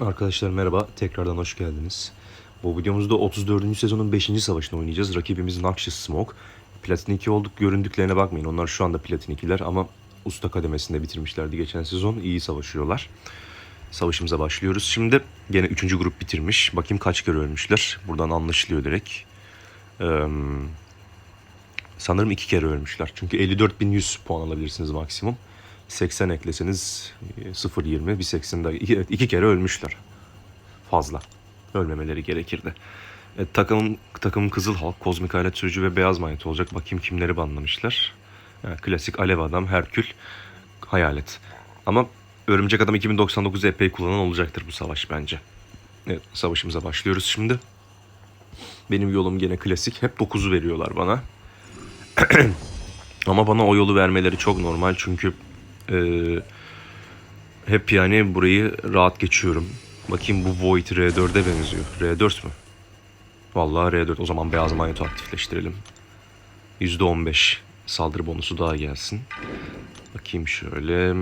Arkadaşlar merhaba, tekrardan hoş geldiniz. Bu videomuzda 34. sezonun 5. savaşını oynayacağız. Rakibimiz Noxious Smoke. Platin 2 olduk, göründüklerine bakmayın. Onlar şu anda Platin 2'ler ama usta kademesinde bitirmişlerdi geçen sezon. İyi savaşıyorlar. Savaşımıza başlıyoruz. Şimdi gene 3. grup bitirmiş. Bakayım kaç kere ölmüşler. Buradan anlaşılıyor direkt. Ee, sanırım 2 kere ölmüşler. Çünkü 54.100 puan alabilirsiniz maksimum. 80 ekleseniz e, 0.20 bir 80 daha iki, iki kere ölmüşler. Fazla. Ölmemeleri gerekirdi. Evet, takımın, takımın Kızıl Halk, Kozmik Alet Sürücü ve Beyaz Manyeto olacak. Bakayım kimleri banlamışlar. Ha, klasik Alev Adam, Herkül, Hayalet. Ama Örümcek Adam 2099 epey kullanan olacaktır bu savaş bence. Evet, savaşımıza başlıyoruz şimdi. Benim yolum gene klasik. Hep 9'u veriyorlar bana. Ama bana o yolu vermeleri çok normal çünkü ee, hep yani burayı rahat geçiyorum. Bakayım bu Void R4'e benziyor. R4 mü? Vallahi R4. O zaman beyaz manyeto aktifleştirelim. %15 saldırı bonusu daha gelsin. Bakayım şöyle.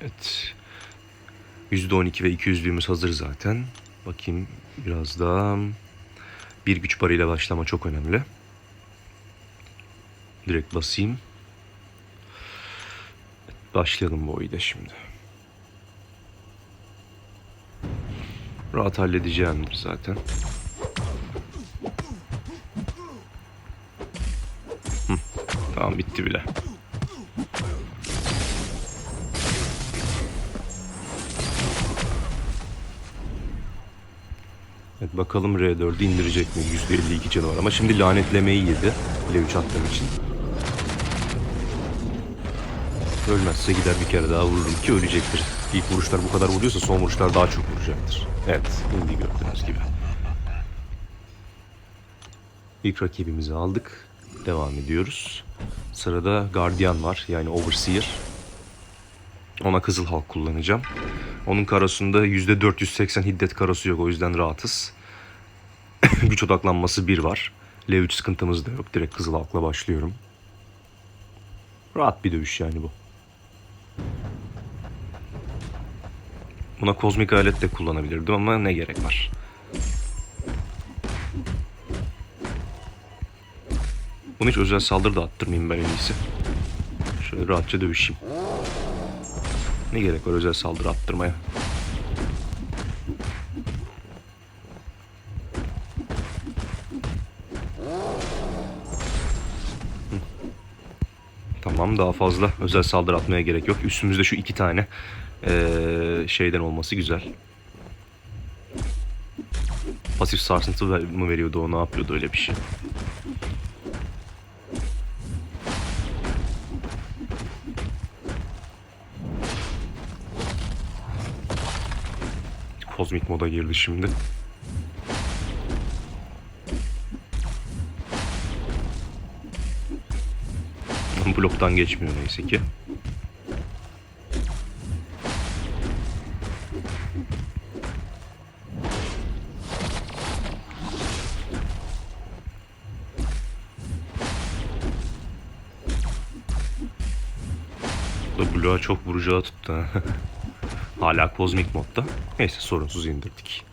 Evet. %12 ve 200'lüğümüz hazır zaten. Bakayım biraz daha. Bir güç barıyla başlama çok önemli. Direkt basayım. Başlayalım bu oyuna şimdi. Rahat halledeceğimdir zaten. Hı, tamam bitti bile. Evet bakalım R4'ü indirecek mi? %52 canı var ama şimdi lanetlemeyi yedi. L3 attığım için. Ölmezse gider bir kere daha vururum ki ölecektir. İlk vuruşlar bu kadar vuruyorsa son vuruşlar daha çok vuracaktır. Evet, indi gördüğünüz gibi. İlk rakibimizi aldık. Devam ediyoruz. Sırada Guardian var yani Overseer. Ona Kızıl Halk kullanacağım. Onun karosunda %480 hiddet karosu yok o yüzden rahatız. Güç odaklanması 1 var. L3 sıkıntımız da yok. Direkt Kızıl Halk'la başlıyorum. Rahat bir dövüş yani bu. Buna kozmik alet de kullanabilirdim ama ne gerek var? Bunu hiç özel saldırı da attırmayayım ben en iyisi. Şöyle rahatça dövüşeyim. Ne gerek var özel saldırı attırmaya? Tamam daha fazla özel saldırı atmaya gerek yok. Üstümüzde şu iki tane ee, şeyden olması güzel. Pasif sarsıntı mı veriyordu o ne yapıyordu öyle bir şey. Kozmik moda girdi şimdi. Bloktan geçmiyor neyse ki. Da bloğa çok vuracağı tuttu. ha. Hala kozmik modda. Neyse sorunsuz indirdik.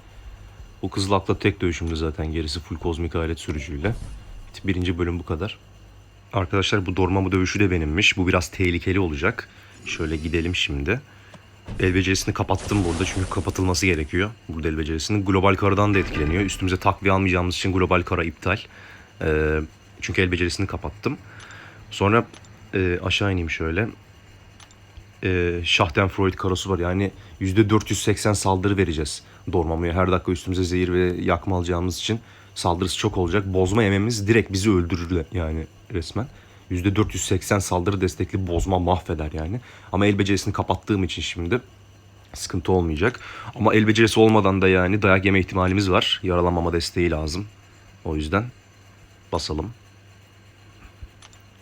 Bu kızılakla tek dövüşümde zaten gerisi full kozmik alet sürücüyle. Birinci bölüm bu kadar. Arkadaşlar bu dormamı dövüşü de benimmiş. Bu biraz tehlikeli olacak. Şöyle gidelim şimdi. El becerisini kapattım burada çünkü kapatılması gerekiyor. Burada el becerisinin. Global karadan da etkileniyor. Üstümüze takviye almayacağımız için global kara iptal. Ee, çünkü el becerisini kapattım. Sonra e, aşağı ineyim şöyle e, Schachtenfreud karosu var. Yani %480 saldırı vereceğiz Dormammu'ya. Her dakika üstümüze zehir ve yakma alacağımız için saldırısı çok olacak. Bozma yememiz direkt bizi öldürür yani resmen. %480 saldırı destekli bozma mahveder yani. Ama el becerisini kapattığım için şimdi sıkıntı olmayacak. Ama el becerisi olmadan da yani dayak yeme ihtimalimiz var. Yaralanmama desteği lazım. O yüzden basalım.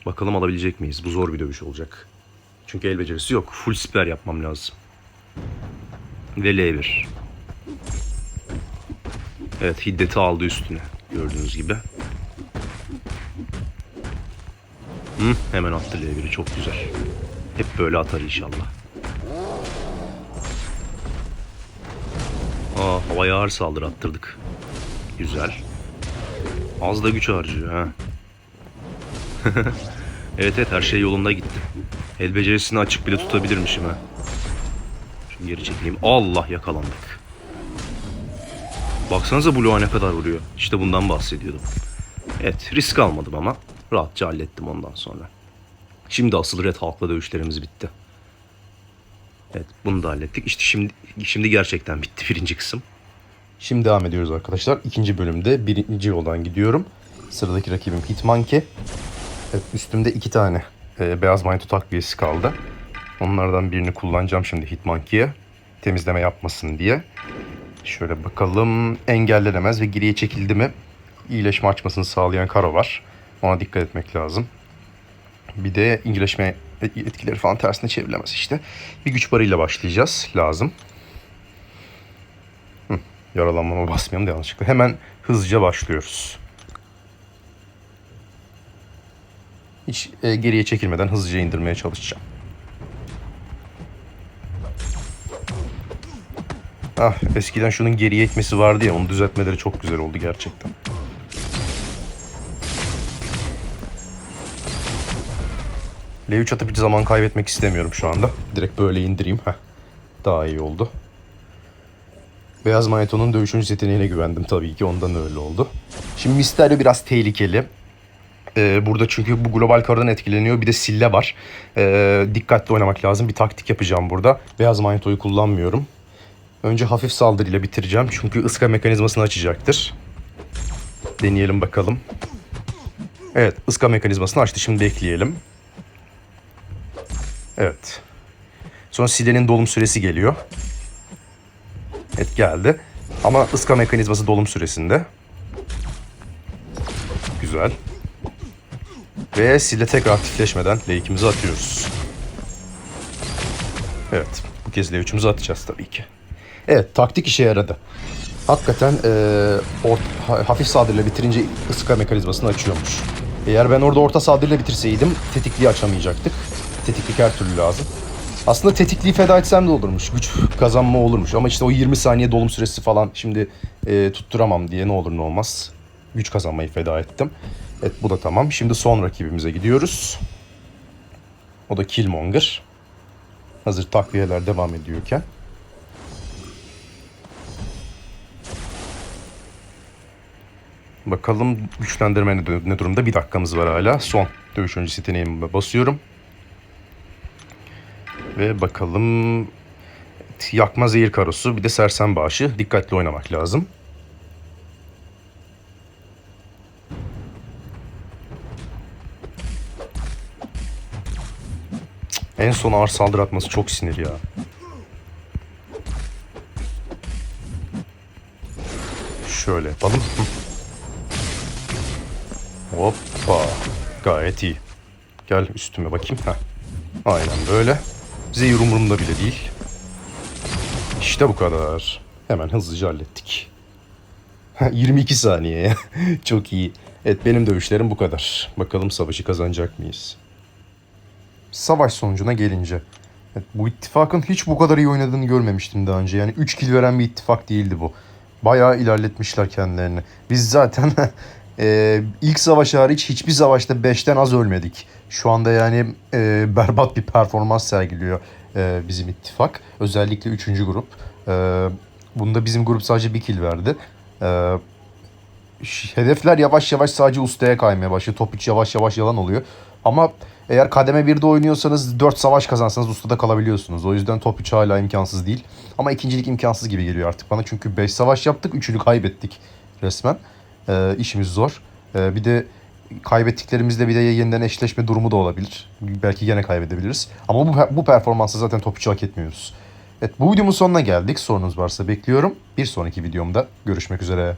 Bakalım alabilecek miyiz? Bu zor bir dövüş olacak. Çünkü el becerisi yok. Full siper yapmam lazım. Ve L1. Evet hiddeti aldı üstüne. Gördüğünüz gibi. Hı, hemen attı L1'i çok güzel. Hep böyle atar inşallah. Aa havaya ağır saldırı attırdık. Güzel. Az da güç harcıyor ha. evet evet her şey yolunda gitti. El becerisini açık bile tutabilirmişim ha. Şimdi geri çekileyim. Allah yakalandık. Baksanıza bloğa ne kadar vuruyor. İşte bundan bahsediyordum. Evet risk almadım ama rahatça hallettim ondan sonra. Şimdi asıl Red Hulk'la dövüşlerimiz bitti. Evet bunu da hallettik. İşte şimdi şimdi gerçekten bitti birinci kısım. Şimdi devam ediyoruz arkadaşlar. İkinci bölümde birinci yoldan gidiyorum. Sıradaki rakibim Hitmonkey. Evet, üstümde iki tane e, beyaz manyeto takviyesi kaldı. Onlardan birini kullanacağım şimdi Hitmonkey'e. Temizleme yapmasın diye. Şöyle bakalım. Engellenemez ve geriye çekildi mi iyileşme açmasını sağlayan karo var. Ona dikkat etmek lazım. Bir de iyileşme etkileri falan tersine çevrilemez işte. Bir güç barıyla başlayacağız. Lazım. Yaralanmama basmayalım da yanlışlıkla. Hemen hızlıca başlıyoruz. Hiç e, geriye çekilmeden hızlıca indirmeye çalışacağım. Ah eskiden şunun geriye itmesi vardı ya onu düzeltmeleri çok güzel oldu gerçekten. L3 atıp hiç zaman kaybetmek istemiyorum şu anda. Direkt böyle indireyim. Heh. Daha iyi oldu. Beyaz Maneto'nun dövüşüncü yeteneğine güvendim tabii ki. Ondan öyle oldu. Şimdi Mysterio biraz tehlikeli. Ee, burada çünkü bu global kardan etkileniyor. Bir de Sille var. Ee, dikkatli oynamak lazım. Bir taktik yapacağım burada. Beyaz Maneto'yu kullanmıyorum. Önce hafif saldırıyla bitireceğim. Çünkü ıska mekanizmasını açacaktır. Deneyelim bakalım. Evet ıska mekanizmasını açtı. Şimdi bekleyelim. Evet. Sonra Sille'nin dolum süresi geliyor. Evet geldi. Ama ıska mekanizması dolum süresinde. Güzel. Ve sile tekrar aktifleşmeden L2'mizi atıyoruz. Evet. Bu kez L3'ümüzü atacağız tabii ki. Evet. Taktik işe yaradı. Hakikaten eee, ort- ha- hafif saldırıyla bitirince ıska mekanizmasını açıyormuş. Eğer ben orada orta saldırıyla bitirseydim tetikliği açamayacaktık. Tetiklik her türlü lazım. Aslında tetikliği feda etsem de olurmuş. Güç kazanma olurmuş. Ama işte o 20 saniye dolum süresi falan şimdi e, tutturamam diye ne olur ne olmaz. Güç kazanmayı feda ettim. Evet bu da tamam. Şimdi son rakibimize gidiyoruz. O da Killmonger. Hazır takviyeler devam ediyorken. Bakalım güçlendirme ne, durumda? Bir dakikamız var hala. Son dövüş öncesi yeteneğime basıyorum. Ve bakalım yakma zehir karosu bir de sersem bağışı. Dikkatli oynamak lazım. En son ağır saldırı atması çok sinir ya. Şöyle yapalım. Hoppa. Gayet iyi. Gel üstüme bakayım. Heh. Aynen böyle. Zehir umurumda bile değil. İşte bu kadar. Hemen hızlıca hallettik. 22 saniye. Çok iyi. Evet benim dövüşlerim bu kadar. Bakalım savaşı kazanacak mıyız? Savaş sonucuna gelince. Evet, bu ittifakın hiç bu kadar iyi oynadığını görmemiştim daha önce. Yani 3 kill veren bir ittifak değildi bu. Bayağı ilerletmişler kendilerini. Biz zaten e, ilk savaş hariç hiçbir savaşta 5'ten az ölmedik. Şu anda yani e, berbat bir performans sergiliyor e, bizim ittifak. Özellikle 3. grup. E, bunda bizim grup sadece bir kill verdi. E, hedefler yavaş yavaş sadece ustaya kaymaya başlıyor. Top hiç yavaş yavaş yalan oluyor. Ama eğer kademe 1'de oynuyorsanız 4 savaş kazansanız ustada kalabiliyorsunuz. O yüzden top 3 hala imkansız değil. Ama ikincilik imkansız gibi geliyor artık bana. Çünkü 5 savaş yaptık, 3'ünü kaybettik resmen. Ee, işimiz zor. Ee, bir de kaybettiklerimizde bir de yeniden eşleşme durumu da olabilir. Belki gene kaybedebiliriz. Ama bu, bu performansı zaten top 3'ü hak etmiyoruz. Evet bu videomun sonuna geldik. Sorunuz varsa bekliyorum. Bir sonraki videomda görüşmek üzere.